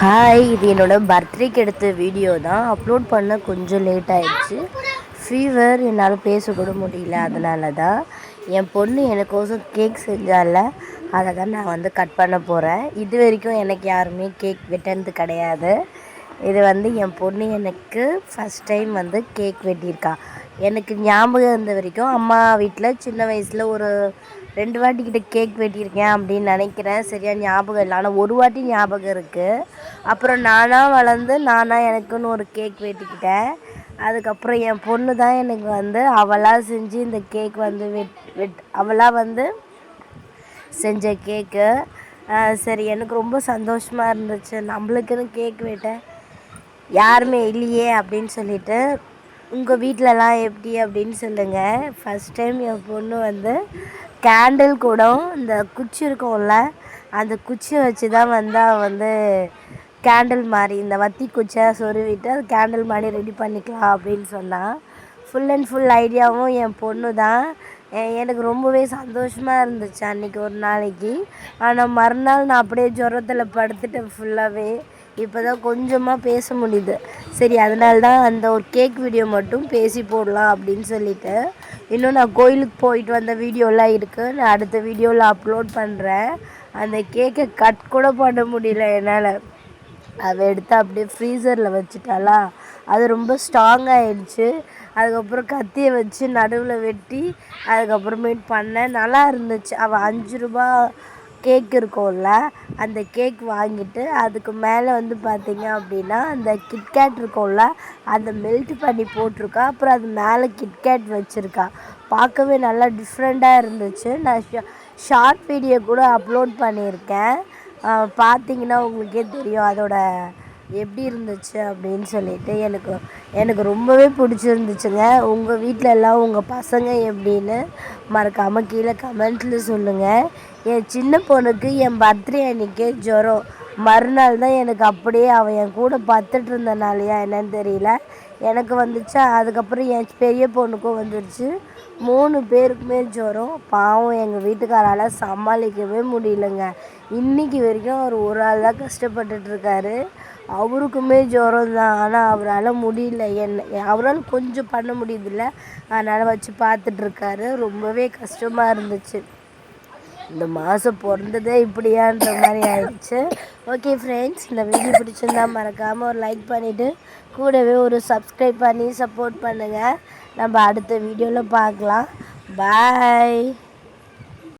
Hi இது என்னோடய பர்த்டேக்கு எடுத்த வீடியோ தான். அப்லோட் பண்ண கொஞ்சம் லேட் ஆகிடுச்சு ஃபீவர் என்னால் பேசக்கூட முடியல அதனால தான் என் பொண்ணு எனக்கோசம் கேக் செஞ்சால அதை தான் நான் வந்து கட் பண்ண போகிறேன் இது வரைக்கும் எனக்கு யாருமே கேக் வெட்டினது கிடையாது. இது வந்து என் பொண்ணு எனக்கு ஃபஸ்ட் டைம் வந்து கேக் வெட்டியிருக்கா. எனக்கு ஞாபகம் இருந்த வரைக்கும் அம்மா வீட்டில் சின்ன வயசில் ஒரு ரெண்டு வாட்டி கிட்ட கேக் வெட்டியிருக்கேன் அப்படின்னு நினைக்கிறேன். சரியாக ஞாபகம் இல்லை. ஆனால் ஒரு வாட்டி ஞாபகம் இருக்குது அப்புறம் நானாக வளர்ந்து நானாக எனக்குன்னு ஒரு கேக் வெட்டிக்கிட்டேன். அதுக்கப்புறம் என் பொண்ணு தான் எனக்கு வந்து அவளாக செஞ்சு இந்த கேக் வந்து வெட் வெட் அவளாக வந்து செஞ்ச கேக்கு. சரி எனக்கு ரொம்ப சந்தோஷமாக இருந்துச்சு. நம்மளுக்குன்னு கேக் வெட்ட யாருமே இல்லையே அப்படின்னு சொல்லிட்டு உங்கள் வீட்டிலலாம் எப்படி அப்படின்னு சொல்லுங்கள் ஃபஸ்ட் டைம் என் பொண்ணு வந்து கேண்டில் கூட இந்த குச்சி இருக்கும்ல அந்த குச்சியை வச்சு தான் வந்து அவள் வந்து கேண்டில் மாதிரி இந்த வத்தி குச்சியை சொருவிட்டு அது கேண்டில் மாதிரி ரெடி பண்ணிக்கலாம் அப்படின்னு சொன்னான் ஃபுல் அண்ட் ஃபுல் ஐடியாவும் என் பொண்ணு தான் எனக்கு ரொம்பவே சந்தோஷமாக இருந்துச்சு அன்றைக்கி ஒரு நாளைக்கு. ஆனால் மறுநாள் நான் அப்படியே ஜுரத்தில் படுத்துட்டேன் ஃபுல்லாகவே இப்போ தான் கொஞ்சமாக பேச முடியுது. சரி அதனால தான் அந்த ஒரு கேக் வீடியோ மட்டும் பேசி போடலாம் அப்படின்னு சொல்லிட்டு. இன்னும் நான் கோயிலுக்கு போயிட்டு வந்த வீடியோலாம் இருக்குது நான் அடுத்த வீடியோவில் அப்லோட் பண்ணுறேன் அந்த கேக்கை கட் கூட பண்ண முடியல என்னால். அதை எடுத்து அப்படியே ஃப்ரீசரில் வச்சுட்டாலா அது ரொம்ப ஸ்ட்ராங் ஆகிடுச்சு அதுக்கப்புறம் கத்தியை வச்சு நடுவில் வெட்டி அதுக்கப்புறமேட்டு பண்ணேன். நல்லா இருந்துச்சு. அவள் அஞ்சு ரூபா கேக் இருக்கும்ல அந்த கேக் வாங்கிட்டு அதுக்கு மேலே வந்து பார்த்திங்க அப்படின்னா அந்த கிட்கேட் இருக்கும்ல அந்த மெல்ட் பண்ணி போட்டிருக்கா. அப்புறம் அது மேலே கிட்கேட் வச்சுருக்கா. பார்க்கவே நல்லா டிஃப்ரெண்ட்டாக இருந்துச்சு. நான் ஷார்ட் வீடியோ கூட அப்லோட் பண்ணியிருக்கேன். பார்த்தீங்கன்னா உங்களுக்கே தெரியும் அதோட எப்படி இருந்துச்சு அப்படின்னு சொல்லிட்டு எனக்கு எனக்கு ரொம்பவே பிடிச்சிருந்துச்சுங்க. உங்கள் வீட்டில் எல்லாம் உங்கள் பசங்க எப்படின்னு மறக்காமல் கீழே கமெண்ட்டில் சொல்லுங்கள் என் சின்ன பொண்ணுக்கு என் பர்த்டே அன்றைக்கே ஜுரம். மறுநாள் தான் எனக்கு அப்படியே அவன் என் கூட பார்த்துட்டு இருந்தனாலையா என்னன்னு தெரியல. எனக்கு வந்துச்சா அதுக்கப்புறம் என் பெரிய பொண்ணுக்கும் வந்துடுச்சு மூணு பேருக்குமே ஜுரம். பாவம் எங்கள் வீட்டுக்காரால் சமாளிக்கவே முடியலங்க. இன்றைக்கி வரைக்கும் அவர் ஒரு ஆள் தான் கஷ்டப்பட்டுட்ருக்காரு அவருக்குமே ஜுரம் தான். ஆனால் அவரால் முடியல. என்ன அவரால் கொஞ்சம் பண்ண முடியுதுல்ல. அதனால் வச்சு பார்த்துட்ருக்காரு ரொம்பவே கஷ்டமாக இருந்துச்சு. இந்த மாதம் பிறந்ததே இப்படியான்ற மாதிரி ஆயிடுச்சு. ஓகே ஃப்ரெண்ட்ஸ் இந்த வீடியோ பிடிச்சிருந்தா மறக்காமல் ஒரு லைக் பண்ணிவிட்டு கூடவே ஒரு சப்ஸ்கிரைப் பண்ணி சப்போர்ட் பண்ணுங்கள் நம்ம அடுத்த வீடியோவில் பார்க்கலாம். பாய்